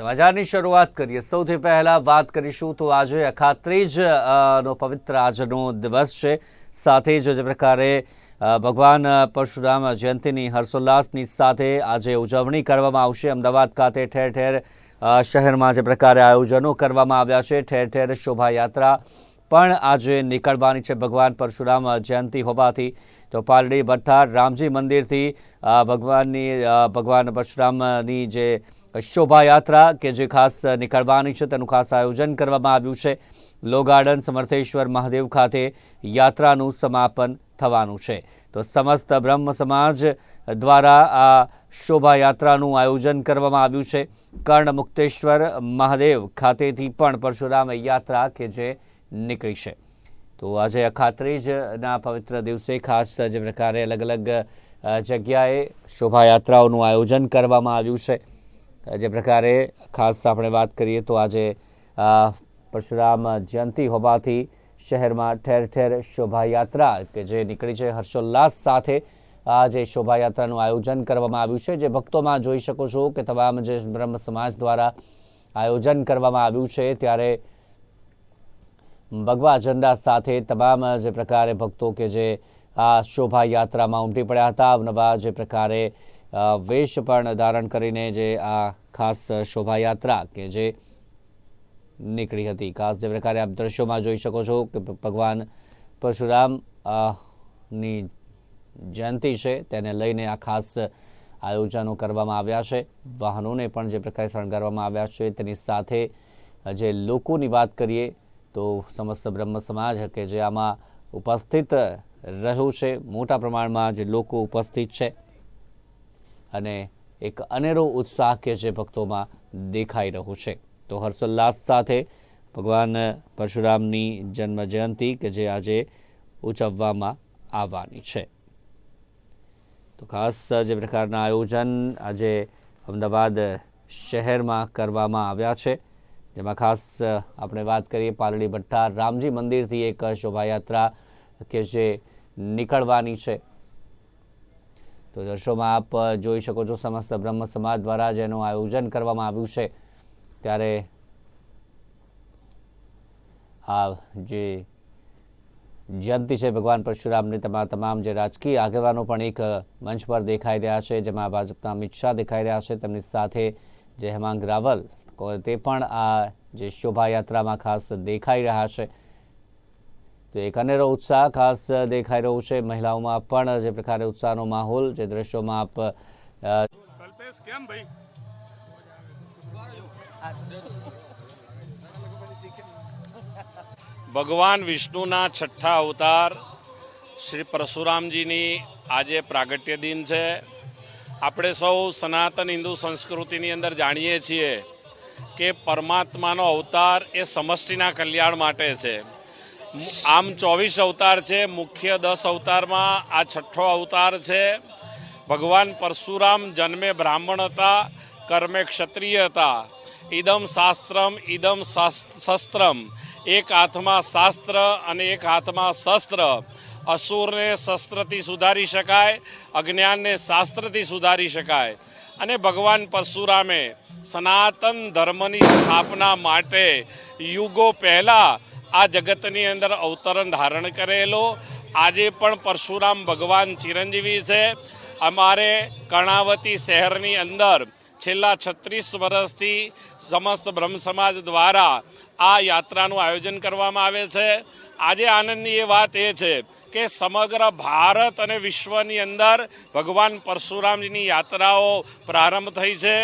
સમાચારની શરૂઆત કરીએ. સૌથી પહેલા વાત કરીશું તો આજે અખાત્રીજ નો પવિત્ર આજનો દિવસ છે. સાથે જ જે પ્રકારે ભગવાન પરશુરામ જયંતિની હર્ષોલ્લાસની સાથે આજે ઉજવણી કરવામાં આવશે. અમદાવાદ ખાતે ઠેર ઠેર શહેરમાં જે પ્રકારે આયોજનો કરવામાં આવ્યા છે. ઠેર ઠેર શોભાયાત્રા પણ આજે નીકળવાની છે ભગવાન પરશુરામ જયંતિ હોવાથી. તો પાલડી ભઠ્ઠા રામજી મંદિરથી ભગવાનની ભગવાન પરશુરામની જે શોભાયાત્રા કે જે ખાસ નીકળવાની છે તેનું ખાસ આયોજન કરવામાં આવ્યું છે. લો ગાર્ડન સમર્થેશ્વર મહાદેવ ખાતે યાત્રાનું સમાપન થવાનું છે. તો સમસ્ત બ્રહ્મ સમાજ દ્વારા આ શોભાયાત્રાનું આયોજન કરવામાં આવ્યું છે. કર્ણ મુક્તેશ્વર મહાદેવ ખાતેથી પણ પરશુરામ યાત્રા કે જે નીકળી છે. તો આજે અખાત્રીજના પવિત્ર દિવસે ખાસ જે પ્રકારે અલગ અલગ જગ્યાએ શોભાયાત્રાઓનું આયોજન કરવામાં આવ્યું છે. જે પ્રકારે ખાસ આપણે વાત કરીએ તો આજે પરશુરામ જયંતિ હોવાથી શહેરમાં ઠેર ઠેર શોભાયાત્રા કે જે નીકળી છે હર્ષોલ્લાસ સાથે. આ જે શોભાયાત્રાનું આયોજન કરવામાં આવ્યું છે. જે ભક્તોમાં જોઈ શકો છો કે તમામ જે બ્રહ્મ સમાજ દ્વારા આયોજન કરવામાં આવ્યું છે ત્યારે ભગવા ઝંડા સાથે તમામ જે પ્રકારે ભક્તો કે જે આ શોભાયાત્રામાં ઉમટી પડ્યા હતા અવનવા જે પ્રકારે વેશ પણ ધારણ કરીને જે આ ખાસ શોભાયાત્રા કે જે નીકળી હતી. ખાસ જે પ્રકારે આપ દ્રશ્યોમાં જોઈ શકો છો કે ભગવાન પરશુરામની જયંતિ છે તેને લઈને આ ખાસ આયોજનો કરવામાં આવ્યા છે. વાહનોને પણ જે પ્રકારે શણગારવામાં આવ્યા છે તેની સાથે જે લોકોની વાત કરીએ તો સમસ્ત બ્રહ્મ સમાજ કે જે આમાં ઉપસ્થિત રહ્યું છે. મોટા પ્રમાણમાં જે લોકો ઉપસ્થિત છે અને એક અનેરો ઉત્સાહ કે જે ભક્તોમાં દેખાઈ રહ્યો છે. તો હર્ષોલ્લાસ સાથે ભગવાન પરશુરામની જન્મ જયંતિ કે જે આજે ઉજવવામાં આવવાની છે. તો ખાસ જે પ્રકારના આયોજન આજે અમદાવાદ શહેરમાં કરવામાં આવ્યા છે. જેમાં ખાસ આપણે વાત કરીએ પાલડી ભઠ્ઠા રામજી મંદિરથી એક શોભાયાત્રા કે જે નીકળવાની છે. તો દર્શોમાં આપ જોઈ શકો છો સમસ્ત બ્રહ્મ સમાજ દ્વારા જેનું આયોજન કરવામાં આવ્યું છે. ત્યારે આ જે જયંતિ છે ભગવાન પરશુરામની તમામ તમામ જે રાજકીય આગેવાનો પણ એક મંચ પર દેખાઈ રહ્યા છે. જેમાં ભાજપના અમિત શાહ દેખાઈ રહ્યા છે. તેમની સાથે જે હેમાંગ રાવલ તે પણ આ જે શોભાયાત્રામાં ખાસ દેખાઈ રહ્યા છે. તો એક ઉત્સાહ ખાસ દેખાઈ રહ્યો છે. મહિલાઓમાં પણ જે પ્રકારે ઉત્સાહનો માહોલ જે દ્રશ્યોમાં આપ કલ્પેશ કેમ ભાઈ? ભગવાન વિષ્ણુના છઠ્ઠા અવતાર શ્રી પરશુરામજીની આજે પ્રાગટ્ય દિન છે. આપણે સૌ સનાતન હિન્દુ સંસ્કૃતિની અંદર જાણીએ છીએ કે પરમાત્માનો અવતાર એ સમષ્ટિના કલ્યાણ માટે છે. આમ ચોવીસ અવતાર છે, મુખ્ય દસ અવતારમાં આ છઠ્ઠો અવતાર છે. ભગવાન પરશુરામ જન્મે બ્રાહ્મણ હતા, કર્મે ક્ષત્રિય હતા. ઇદમ શાસ્ત્રમ ઇદમ શાસ- શસ્ત્રમ. એક હાથમાં શાસ્ત્ર અને એક હાથમાં શસ્ત્ર. અસુરને શસ્ત્રથી સુધારી શકાય, અજ્ઞાનને શાસ્ત્રથી સુધારી શકાય. અને ભગવાન પરશુરામે સનાતન ધર્મની સ્થાપના માટે યુગો પહેલા આ જગતની અંદર અવતરણ ધારણ કરેલો. આજે પણ પરશુરામ ભગવાન ચિરંજીવી છે. અમારે કર્ણાવતી શહેરની અંદર છેલ્લા છત્રીસ વર્ષથી સમસ્ત બ્રહ્મ સમાજ દ્વારા આ યાત્રાનું આયોજન કરવામાં આવે છે. આજે આનંદની એ વાત એ છે કે સમગ્ર ભારત અને વિશ્વની અંદર ભગવાન પરશુરામજીની યાત્રાઓ પ્રારંભ થઈ છે.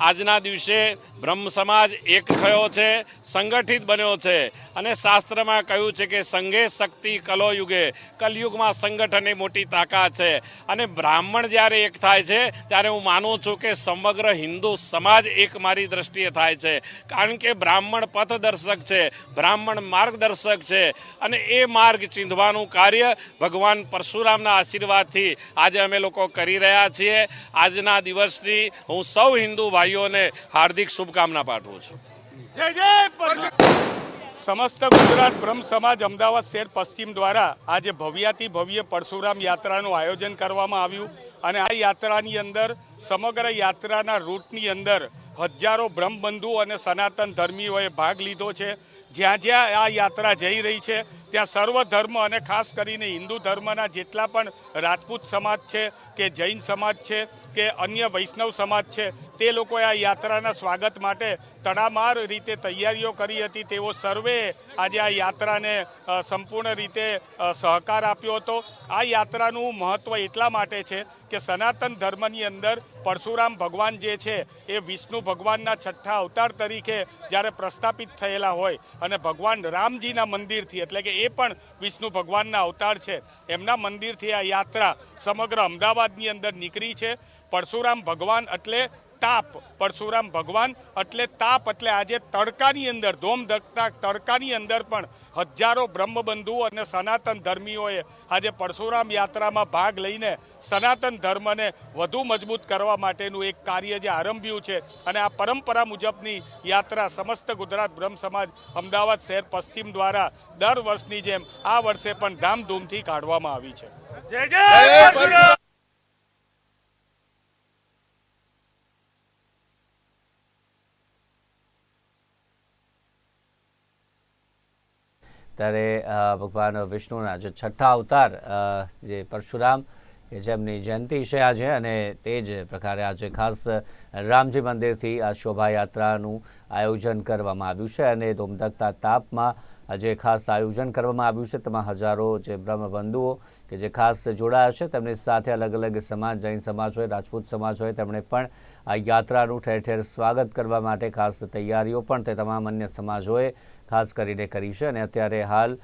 આજના દિવસે બ્રહ્મ સમાજ એક થયો છે, સંગઠિત બન્યો છે અને શાસ્ત્રમાં કહ્યું છે કે સંઘે શક્તિ કલો યુગે કલયુગમાં સંગઠન એ મોટી તાકાત છે. અને બ્રાહ્મણ જ્યારે એક થાય છે, ત્યારે હું માનું છું કે સમગ્ર હિન્દુ સમાજ એક મારી દ્રષ્ટિએ થાય છે. કારણ કે બ્રાહ્મણ પથદર્શક છે, બ્રાહ્મણ માર્ગદર્શક છે અને એ માર્ગ ચીંધવાનું કાર્ય ભગવાન પરશુરામના આશીર્વાદથી આજે અમે લોકો કરી રહ્યા છીએ. આજના દિવસની હું સૌ હિન્દુ ભાઈઓને હાર્દિક શુભકામના પાઠવું છું. સમસ્ત ગુજરાત બ્રહ્મ સમાજ અમદાવાદ શહેર પશ્ચિમ દ્વારા આજે ભવ્યાતિ ભવ્ય પરશુરામ યાત્રાનું આયોજન કરવામાં આવ્યું અને આ યાત્રાની અંદર, સમગ્ર યાત્રાના રૂટની અંદર હજારો બ્રહ્મબંધુ અને સનાતન ધર્મીઓએ ભાગ લીધો છે. જ્યાં જ્યાં આ યાત્રા જઈ રહી છે ત્યાં સર્વ ધર્મ અને ખાસ કરીને હિન્દુ ધર્મના જેટલા પણ રાજપૂત સમાજ છે, કે જૈન સમાજ છે, કે અન્ય વૈષ્ણવ સમાજ છે તે લોકોએ આ યાત્રાના સ્વાગત માટે તડામાર રીતે તૈયારીઓ કરી હતી. તેઓ સર્વે આજે આ યાત્રાને સંપૂર્ણ રીતે સહકાર આપ્યો હતો. આ યાત્રાનું મહત્ત્વ એટલા માટે છે કે સનાતન ધર્મની અંદર પરશુરામ ભગવાન જે છે એ વિષ્ણુ ભગવાનના છઠ્ઠા અવતાર તરીકે જ્યારે પ્રસ્થાપિત થયેલા હોય અને ભગવાન રામજીના મંદિરથી, એટલે કે એ પણ વિષ્ણુ ભગવાનના અવતાર છે, એમના મંદિરથી આ યાત્રા સમગ્ર અમદાવાદની અંદર નીકળી છે. પરશુરામ ભગવાન એટલે તાપ. પરશુરામ ભગવાન એટલે તાપ એટલે આજે તડકાની અંદર ધોમ ધકતા તડકાની અંદર પણ હજારો બ્રહ્મબંધુઓ અને સનાતન ધર્મીઓએ આજે પરશુરામ યાત્રામાં ભાગ લઈને સનાતન ધર્મને વધુ મજબૂત કરવા માટેનું એક કાર્ય જે આરંભ્યું છે. અને આ પરંપરા મુજબની યાત્રા સમસ્ત ગુજરાત બ્રહ્મ સમાજ અમદાવાદ શહેર પશ્ચિમ દ્વારા દર વર્ષની જેમ આ વર્ષે પણ ધામધૂમથી કાઢવામાં આવી છે. ત્યારે ભગવાન વિષ્ણુના જે છઠ્ઠા અવતાર જે પરશુરામ કે જેમની જયંતિ છે આજે અને તે જ પ્રકારે આજે ખાસ રામજી મંદિરથી આ શોભાયાત્રાનું આયોજન કરવામાં આવ્યું છે અને ધોમધકતા તાપમાં આજે ખાસ આયોજન કરવામાં આવ્યું છે. તેમાં હજારો જે બ્રહ્મબંધુઓ કે જે ખાસ જોડાયા છે, તેમની સાથે અલગ અલગ સમાજ, જૈન સમાજ હોય, રાજપૂત સમાજ હોય, તેમણે પણ આ યાત્રાનું ઠેર ઠેર સ્વાગત કરવા માટે ખાસ તૈયારીઓ પણ તે તમામ અન્ય સમાજોએ ખાસ કરીને કરી છે અને અત્યારે હાલ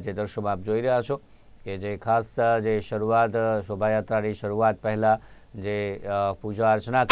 જે દ્રશ્યોમાં આપ જોઈ રહ્યા છો કે જે ખાસ જે શરૂઆત શોભાયાત્રાની શરૂઆત પહેલાં જે પૂજા અર્ચના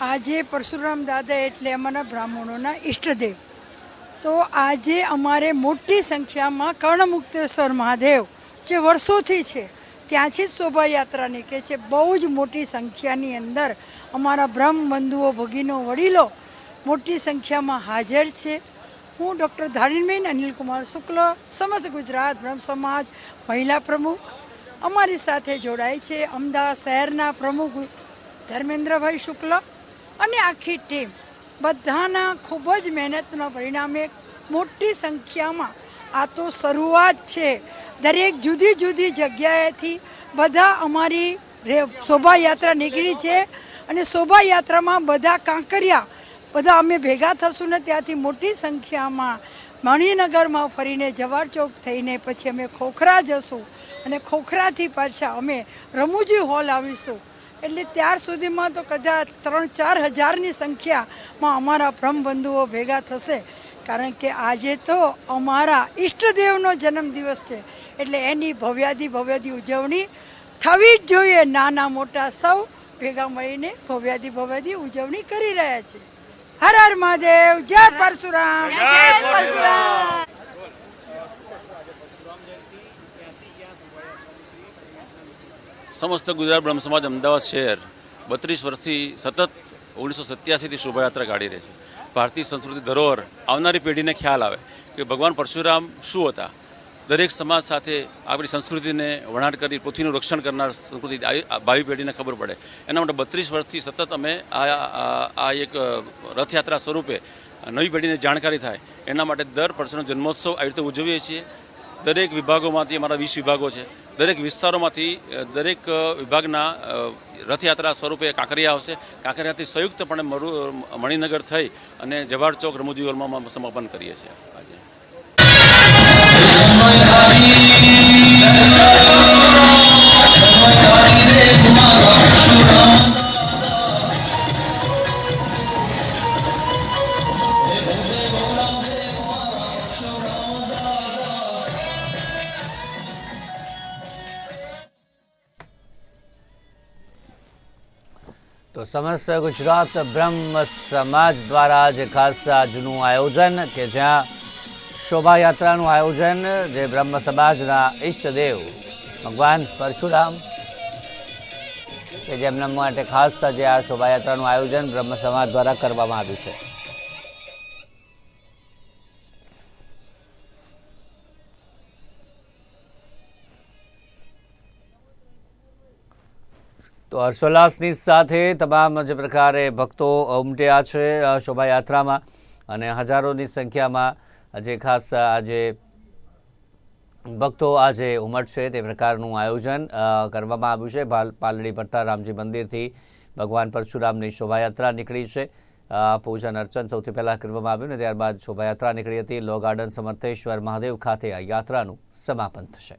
આજે પરશુરામ દાદા એટલે અમારા બ્રાહ્મણોના ઈષ્ટદેવ. તો આજે અમારે મોટી સંખ્યામાં કર્ણમુક્તેશ્વર મહાદેવ, જે વર્ષોથી છે ત્યાંથી જ શોભાયાત્રા નીકળે છે બહુ જ મોટી સંખ્યાની અંદર અમારા બ્રહ્મ બંધુઓ, ભગીનો, વડીલો મોટી સંખ્યામાં હાજર છે. હું ડૉક્ટર ધારીણબેન અનિલકુમાર શુક્લ, સમસ્ત ગુજરાત બ્રહ્મ સમાજ, મહિલા પ્રમુખ, અમારી સાથે જોડાય છે અમદાવાદ શહેરના પ્રમુખ ધર્મેન્દ્રભાઈ શુક્લ. અને આખી ટીમ. બધાના ખૂબ જ મહેનતના પરિણામે મોટી સંખ્યામાં. આ તો શરૂઆત છે. દરેક જુદી જુદી જગ્યાએથી બધા અમારી શોભાયાત્રા નીકળી છે અને શોભાયાત્રામાં બધા કાંકરિયા, બધા અમે ભેગા થશું ને ત્યાંથી મોટી સંખ્યામાં મણિનગરમાં ફરીને જવાર ચોક થઈને પછી અમે ખોખરા જશું અને ખોખરાથી પાછા અમે રમૂજી હોલ આવીશું. એટલે ત્યાર સુધીમાં તો કદાચ ત્રણ ચાર હજારની સંખ્યામાં અમારા બ્રહ્મબંધુઓ ભેગા થશે. કારણ કે આજે તો અમારા ઈષ્ટદેવનો જન્મદિવસ છે. એટલે એની ભવ્યાદી ભવ્યાદી ઉજવણી થવી જ જોઈએ. નાના મોટા સૌ ભેગા મળીને ભવ્યાદી ભવ્યાદી ઉજવણી કરી રહ્યા છે. હર હર મહાદેવ. જય પરશુરામ. જય પરશુરામ. સમસ્ત ગુજરાત બ્રહ્મ સમાજ અમદાવાદ શહેર બત્રીસ વર્ષથી સતત ઓગણીસો સત્યાસીથી શોભાયાત્રા કાઢી રહી છે. ભારતીય સંસ્કૃતિ ધરોહર આવનારી પેઢીને ખ્યાલ આવે કે ભગવાન પરશુરામ શું હતા? દરેક સમાજ સાથે આપણી સંસ્કૃતિને વણાટ કરી, પૃથ્વીનું રક્ષણ કરનાર સંસ્કૃતિ ભાવિ પેઢીને ખબર પડે. એના માટે બત્રીસ વર્ષથી સતત અમે આ- આ એક રથયાત્રા સ્વરૂપે નવી પેઢીને જાણકારી થાય. એના માટે દર પરશુરામ જન્મોત્સવ આવી રીતે ઉજવીએ છીએ. દરેક વિભાગોમાંથી અમારા વીસ વિભાગો છે. દરેક વિસ્તારોમાંથી દરેક વિભાગના રથયાત્રા સ્વરૂપે કાંકરિયા આવશે. કાંકરિયાથી સંયુક્તપણે મણિનગર થઈ અને જવાહર ચોક રમૂજી હોલમાં સમાપન કરીએ છીએ. સમસ્ત ગુજરાત બ્રહ્મ સમાજ દ્વારા જે ખાસ આજનું આયોજન કે જ્યાં શોભાયાત્રાનું આયોજન જે બ્રહ્મ સમાજના ઈષ્ટદેવ ભગવાન પરશુરામ કે જેમના માટે ખાસ જે આ શોભાયાત્રાનું આયોજન બ્રહ્મ સમાજ દ્વારા કરવામાં આવ્યું છે. તો હર્ષોલ્લાસની સાથે તમામ જે પ્રકારે ભક્તો ઉમટ્યા છે શોભાયાત્રામાં અને હજારોની સંખ્યામાં જે ખાસ આજે ભક્તો આજે ઉમટશે તે પ્રકારનું આયોજન કરવામાં આવ્યું છે. પાલડી ભટ્ટા રામજી મંદિરથી ભગવાન પરશુરામની શોભાયાત્રા નીકળી છે. પૂજન અર્ચન સૌથી પહેલાં કરવામાં આવ્યું ને ત્યારબાદ શોભાયાત્રા નીકળી હતી. લો ગાર્ડન સમર્થેશ્વર મહાદેવ ખાતે આ યાત્રાનું સમાપન થશે.